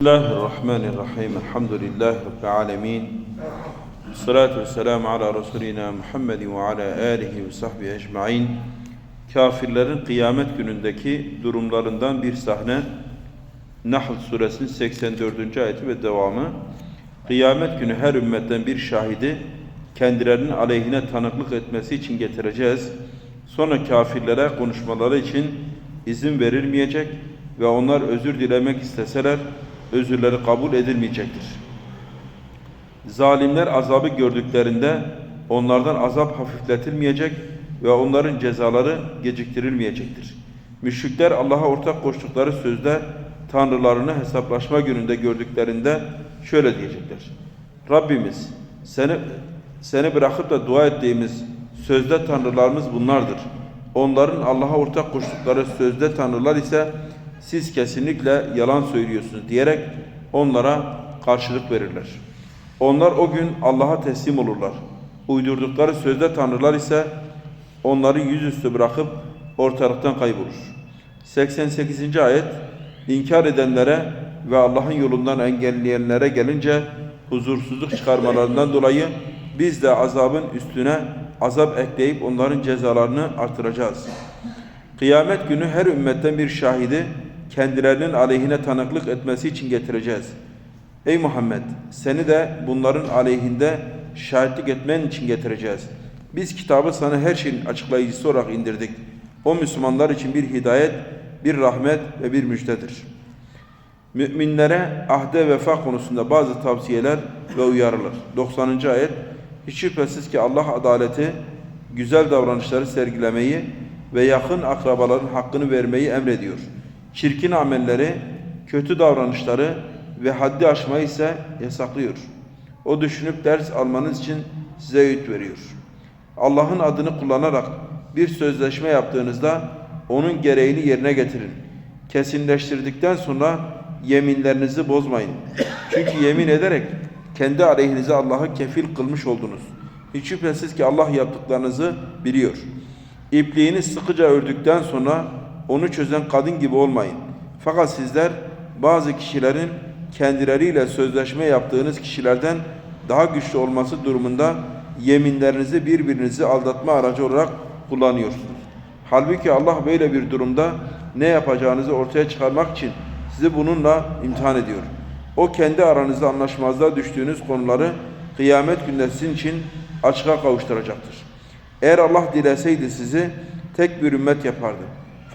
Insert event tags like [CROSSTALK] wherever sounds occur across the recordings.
Bismillahirrahmanirrahim. Elhamdülillahi Rabbil alemin. Salatu ve selamu ala Resulina Muhammedin ve ala alihi ve sahbihi ecmain. Kafirlerin kıyamet günündeki durumlarından bir sahne. Nahl suresinin 84. ayeti ve devamı. Kıyamet günü her ümmetten bir şahidi kendilerinin aleyhine tanıklık etmesi için getireceğiz. Sonra kafirlere konuşmaları için izin verilmeyecek ve onlar özür dilemek isteseler özürleri kabul edilmeyecektir. Zalimler azabı gördüklerinde onlardan azap hafifletilmeyecek ve onların cezaları geciktirilmeyecektir. Müşrikler Allah'a ortak koştukları sözde tanrılarını hesaplaşma gününde gördüklerinde şöyle diyecekler. Rabbimiz seni seni bırakıp da dua ettiğimiz sözde tanrılarımız bunlardır. Onların Allah'a ortak koştukları sözde tanrılar ise siz kesinlikle yalan söylüyorsunuz diyerek onlara karşılık verirler. Onlar o gün Allah'a teslim olurlar. Uydurdukları sözde tanrılar ise onları yüzüstü bırakıp ortalıktan kaybolur. 88. ayet inkar edenlere ve Allah'ın yolundan engelleyenlere gelince huzursuzluk çıkarmalarından dolayı biz de azabın üstüne azap ekleyip onların cezalarını artıracağız. Kıyamet günü her ümmetten bir şahidi kendilerinin aleyhine tanıklık etmesi için getireceğiz. Ey Muhammed seni de bunların aleyhinde şahitlik etmen için getireceğiz. Biz kitabı sana her şeyin açıklayıcısı olarak indirdik. O Müslümanlar için bir hidayet, bir rahmet ve bir müjdedir. Müminlere ahde vefa konusunda bazı tavsiyeler ve uyarılar. 90. ayet Hiç şüphesiz ki Allah adaleti, güzel davranışları sergilemeyi ve yakın akrabaların hakkını vermeyi emrediyor. Çirkin amelleri, kötü davranışları ve haddi aşmayı ise yasaklıyor. O düşünüp ders almanız için size öğüt veriyor. Allah'ın adını kullanarak bir sözleşme yaptığınızda onun gereğini yerine getirin. Kesinleştirdikten sonra yeminlerinizi bozmayın. Çünkü yemin ederek kendi aleyhinize Allah'ı kefil kılmış oldunuz. Hiç şüphesiz ki Allah yaptıklarınızı biliyor. İpliğini sıkıca ördükten sonra onu çözen kadın gibi olmayın. Fakat sizler bazı kişilerin kendileriyle sözleşme yaptığınız kişilerden daha güçlü olması durumunda yeminlerinizi birbirinizi aldatma aracı olarak kullanıyorsunuz. Halbuki Allah böyle bir durumda ne yapacağınızı ortaya çıkarmak için sizi bununla imtihan ediyor. O kendi aranızda anlaşmazlığa düştüğünüz konuları kıyamet günde sizin için açığa kavuşturacaktır. Eğer Allah dileseydi sizi tek bir ümmet yapardı.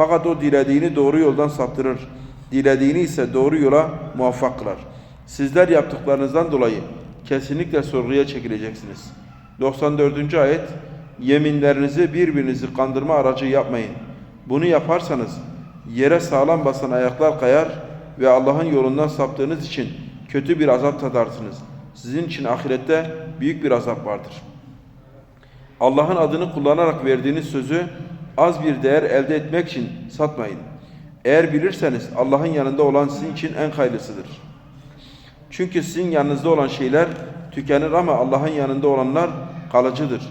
Fakat o dilediğini doğru yoldan saptırır. Dilediğini ise doğru yola muvaffak kılar. Sizler yaptıklarınızdan dolayı kesinlikle sorguya çekileceksiniz. 94. ayet Yeminlerinizi birbirinizi kandırma aracı yapmayın. Bunu yaparsanız yere sağlam basan ayaklar kayar ve Allah'ın yolundan saptığınız için kötü bir azap tadarsınız. Sizin için ahirette büyük bir azap vardır. Allah'ın adını kullanarak verdiğiniz sözü az bir değer elde etmek için satmayın. Eğer bilirseniz Allah'ın yanında olan sizin için en hayırlısıdır. Çünkü sizin yanınızda olan şeyler tükenir ama Allah'ın yanında olanlar kalıcıdır.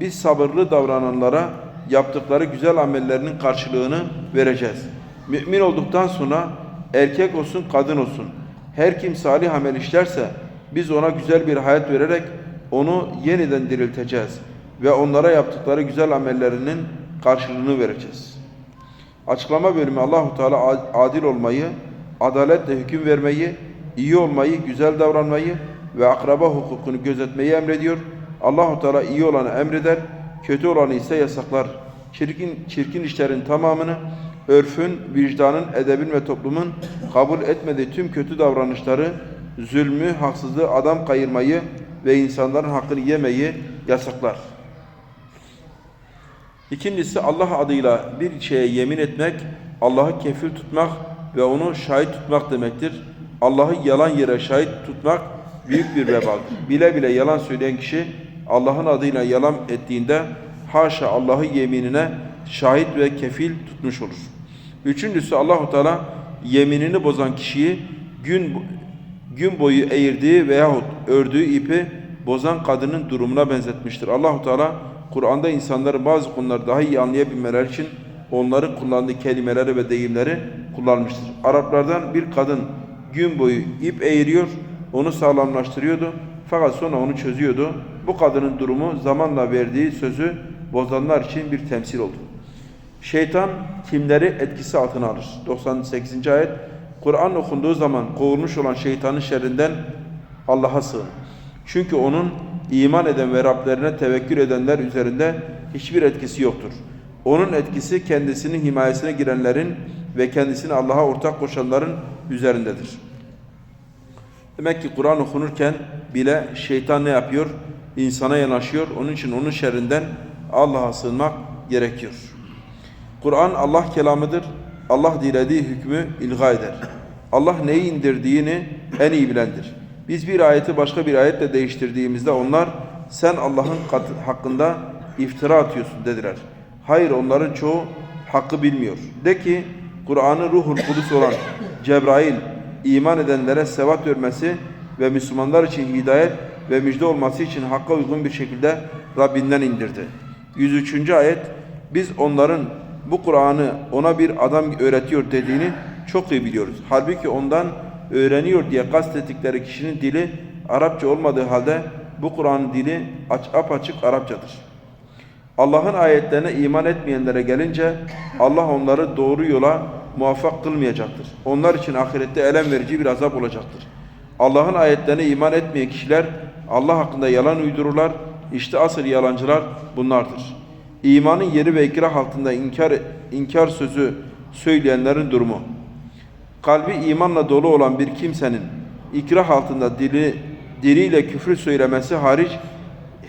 Biz sabırlı davrananlara yaptıkları güzel amellerinin karşılığını vereceğiz. Mümin olduktan sonra erkek olsun kadın olsun her kim salih amel işlerse biz ona güzel bir hayat vererek onu yeniden dirilteceğiz ve onlara yaptıkları güzel amellerinin karşılığını vereceğiz. Açıklama bölümü Allahu Teala adil olmayı, adaletle hüküm vermeyi, iyi olmayı, güzel davranmayı ve akraba hukukunu gözetmeyi emrediyor. Allahu Teala iyi olanı emreder, kötü olanı ise yasaklar. Çirkin çirkin işlerin tamamını örfün, vicdanın, edebin ve toplumun kabul etmediği tüm kötü davranışları, zulmü, haksızlığı, adam kayırmayı ve insanların hakkını yemeyi yasaklar. İkincisi Allah adıyla bir şeye yemin etmek, Allah'ı kefil tutmak ve onu şahit tutmak demektir. Allah'ı yalan yere şahit tutmak büyük bir vebaldir. Bile bile yalan söyleyen kişi Allah'ın adıyla yalan ettiğinde haşa Allah'ı yeminine şahit ve kefil tutmuş olur. Üçüncüsü Allahu Teala yeminini bozan kişiyi gün gün boyu eğirdiği veyahut ördüğü ipi bozan kadının durumuna benzetmiştir. Allahu Teala Kur'an'da insanları bazı konuları daha iyi anlayabilmeleri için onların kullandığı kelimeleri ve deyimleri kullanmıştır. Araplardan bir kadın gün boyu ip eğiriyor, onu sağlamlaştırıyordu. Fakat sonra onu çözüyordu. Bu kadının durumu zamanla verdiği sözü bozanlar için bir temsil oldu. Şeytan kimleri etkisi altına alır? 98. ayet Kur'an okunduğu zaman kovulmuş olan şeytanın şerrinden Allah'a sığın. Çünkü onun iman eden ve Rablerine tevekkül edenler üzerinde hiçbir etkisi yoktur. Onun etkisi kendisinin himayesine girenlerin ve kendisini Allah'a ortak koşanların üzerindedir. Demek ki Kur'an okunurken bile şeytan ne yapıyor? İnsana yanaşıyor. Onun için onun şerrinden Allah'a sığınmak gerekiyor. Kur'an Allah kelamıdır. Allah dilediği hükmü ilga eder. Allah neyi indirdiğini en iyi bilendir. Biz bir ayeti başka bir ayetle değiştirdiğimizde onlar sen Allah'ın hakkında iftira atıyorsun dediler. Hayır onların çoğu hakkı bilmiyor. De ki Kur'an'ı ruhul kudüs olan Cebrail iman edenlere sevat vermesi ve Müslümanlar için hidayet ve müjde olması için hakka uygun bir şekilde Rabbinden indirdi. 103. ayet biz onların bu Kur'an'ı ona bir adam öğretiyor dediğini çok iyi biliyoruz. Halbuki ondan öğreniyor diye kastettikleri kişinin dili Arapça olmadığı halde bu Kur'an'ın dili aç, apaçık Arapçadır. Allah'ın ayetlerine iman etmeyenlere gelince Allah onları doğru yola muvaffak kılmayacaktır. Onlar için ahirette elem verici bir azap olacaktır. Allah'ın ayetlerine iman etmeyen kişiler Allah hakkında yalan uydururlar. İşte asıl yalancılar bunlardır. İmanın yeri ve ikrah altında inkar, inkar sözü söyleyenlerin durumu. Kalbi imanla dolu olan bir kimsenin ikrah altında dili, diliyle küfür söylemesi hariç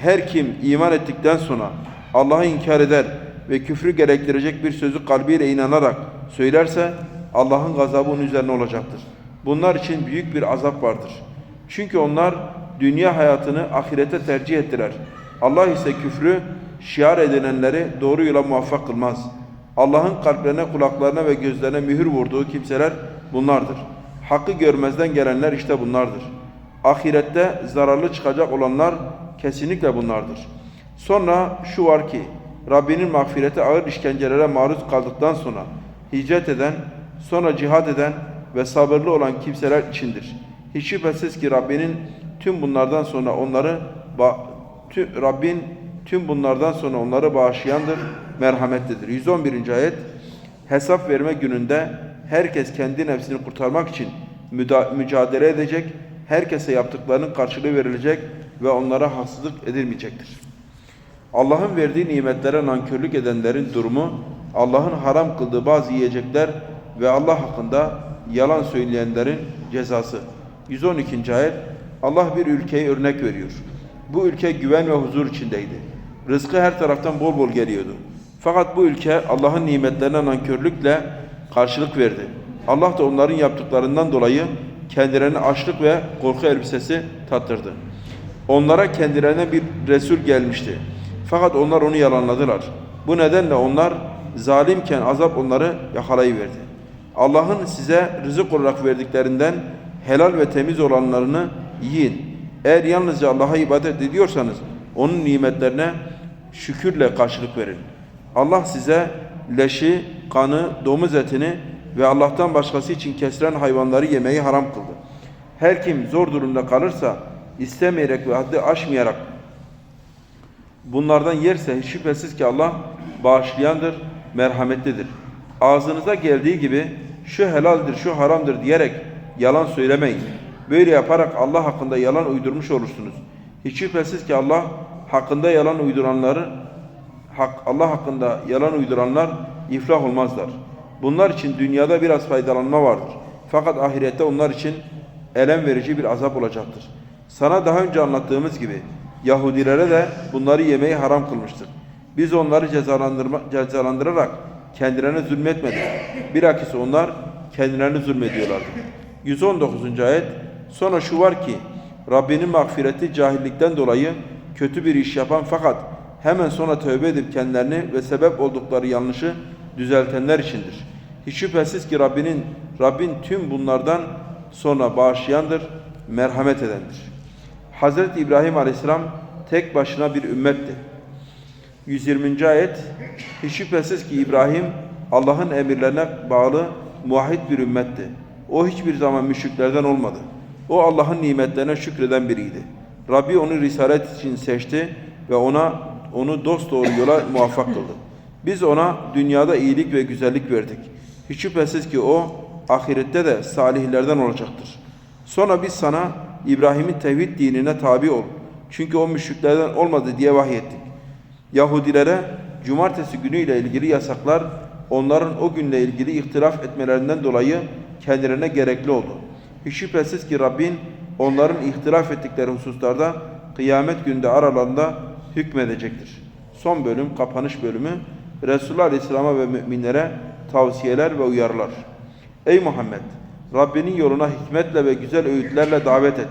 her kim iman ettikten sonra Allah'ı inkar eder ve küfrü gerektirecek bir sözü kalbiyle inanarak söylerse Allah'ın gazabı onun üzerine olacaktır. Bunlar için büyük bir azap vardır. Çünkü onlar dünya hayatını ahirete tercih ettiler. Allah ise küfrü şiar edinenleri doğru yola muvaffak kılmaz. Allah'ın kalplerine, kulaklarına ve gözlerine mühür vurduğu kimseler bunlardır. Hakkı görmezden gelenler işte bunlardır. Ahirette zararlı çıkacak olanlar kesinlikle bunlardır. Sonra şu var ki Rabbinin mağfireti ağır işkencelere maruz kaldıktan sonra hicret eden, sonra cihad eden ve sabırlı olan kimseler içindir. Hiç şüphesiz ki Rabbinin tüm bunlardan sonra onları ba- tü- Rabbin tüm bunlardan sonra onları bağışlayandır, merhametlidir. 111. ayet Hesap verme gününde herkes kendi nefsini kurtarmak için mücadele edecek, herkese yaptıklarının karşılığı verilecek ve onlara haksızlık edilmeyecektir. Allah'ın verdiği nimetlere nankörlük edenlerin durumu, Allah'ın haram kıldığı bazı yiyecekler ve Allah hakkında yalan söyleyenlerin cezası. 112. ayet Allah bir ülkeyi örnek veriyor. Bu ülke güven ve huzur içindeydi. Rızkı her taraftan bol bol geliyordu. Fakat bu ülke Allah'ın nimetlerine nankörlükle karşılık verdi. Allah da onların yaptıklarından dolayı kendilerine açlık ve korku elbisesi tattırdı. Onlara kendilerine bir Resul gelmişti. Fakat onlar onu yalanladılar. Bu nedenle onlar zalimken azap onları yakalayıverdi. Allah'ın size rızık olarak verdiklerinden helal ve temiz olanlarını yiyin. Eğer yalnızca Allah'a ibadet ediyorsanız onun nimetlerine şükürle karşılık verin. Allah size leşi, kanı, domuz etini ve Allah'tan başkası için kesilen hayvanları yemeyi haram kıldı. Her kim zor durumda kalırsa istemeyerek ve haddi aşmayarak bunlardan yerse şüphesiz ki Allah bağışlayandır, merhametlidir. Ağzınıza geldiği gibi şu helaldir, şu haramdır diyerek yalan söylemeyin. Böyle yaparak Allah hakkında yalan uydurmuş olursunuz. Hiç şüphesiz ki Allah hakkında yalan uyduranları hak, Allah hakkında yalan uyduranlar iflah olmazlar. Bunlar için dünyada biraz faydalanma vardır. Fakat ahirette onlar için elem verici bir azap olacaktır. Sana daha önce anlattığımız gibi Yahudilere de bunları yemeyi haram kılmıştık. Biz onları cezalandırma, cezalandırarak kendilerine zulmetmedik. Bilakis onlar kendilerine zulmediyorlardı. 119. ayet Sonra şu var ki Rabbinin mağfireti cahillikten dolayı kötü bir iş yapan fakat hemen sonra tövbe edip kendilerini ve sebep oldukları yanlışı düzeltenler içindir. Hiç şüphesiz ki Rabbinin Rabbin tüm bunlardan sonra bağışlayandır, merhamet edendir. Hazreti İbrahim Aleyhisselam tek başına bir ümmetti. 120. ayet Hiç şüphesiz ki İbrahim Allah'ın emirlerine bağlı muahit bir ümmetti. O hiçbir zaman müşriklerden olmadı. O Allah'ın nimetlerine şükreden biriydi. Rabbi onu risalet için seçti ve ona onu dost doğru yola [LAUGHS] muvaffak kıldı. Biz ona dünyada iyilik ve güzellik verdik. Hiç şüphesiz ki o ahirette de salihlerden olacaktır. Sonra biz sana İbrahim'in tevhid dinine tabi ol. Çünkü o müşriklerden olmadı diye vahyettik. Yahudilere cumartesi günüyle ilgili yasaklar onların o günle ilgili ihtilaf etmelerinden dolayı kendilerine gerekli oldu. Hiç şüphesiz ki Rabbin onların ihtilaf ettikleri hususlarda kıyamet günde aralarında hükmedecektir. Son bölüm, kapanış bölümü Resulullah Aleyhisselam'a ve müminlere tavsiyeler ve uyarılar. Ey Muhammed! Rabbinin yoluna hikmetle ve güzel öğütlerle davet et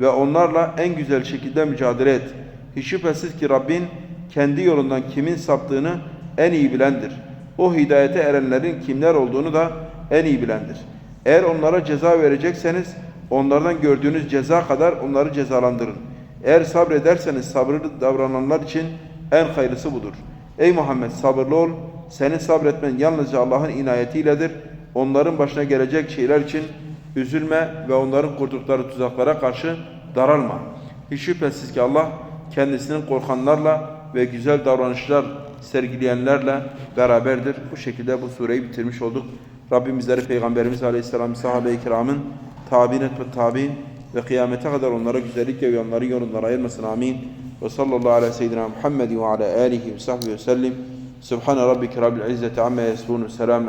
ve onlarla en güzel şekilde mücadele et. Hiç şüphesiz ki Rabbin kendi yolundan kimin saptığını en iyi bilendir. O hidayete erenlerin kimler olduğunu da en iyi bilendir. Eğer onlara ceza verecekseniz onlardan gördüğünüz ceza kadar onları cezalandırın. Eğer sabrederseniz sabırlı davrananlar için en hayırlısı budur. Ey Muhammed sabırlı ol. Senin sabretmen yalnızca Allah'ın inayetiyledir. Onların başına gelecek şeyler için üzülme ve onların kurdukları tuzaklara karşı daralma. Hiç şüphesiz ki Allah kendisinin korkanlarla ve güzel davranışlar sergileyenlerle beraberdir. Bu şekilde bu sureyi bitirmiş olduk. Rabbim bizleri Peygamberimiz Aleyhisselam, sahabe-i kiramın tabi'in et ve tabi'in ve kıyamete kadar onlara güzellik ve yanları yolundan ayırmasın. Amin. Ve sallallahu ala seyyidina Muhammed ve ala alihi ve sahbihi ve sellim. Subhane rabbike rabbil izzeti amma yasifun. Selamun